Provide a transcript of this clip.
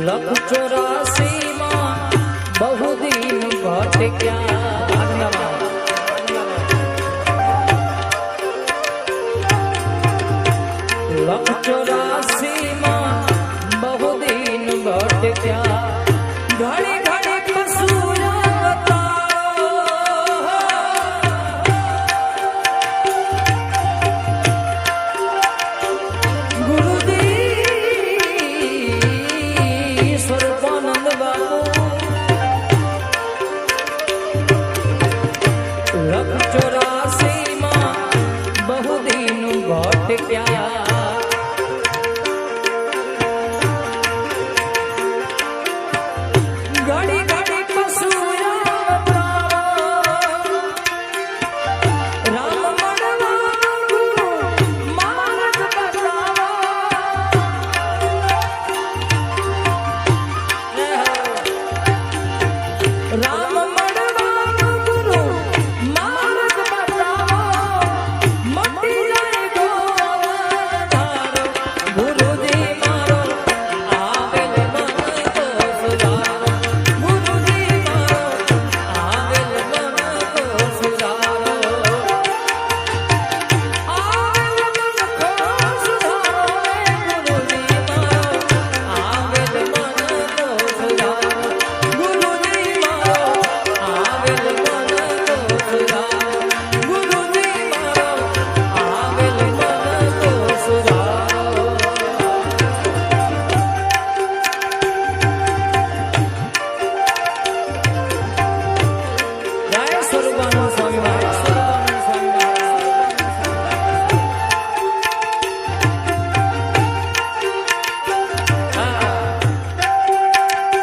લખ ચોરાસી માં બહુ દિન ભટક્યા લખ ચોરાસી માં બહુ દાસીમાં બહુ દીનું ઘોટ પ્યા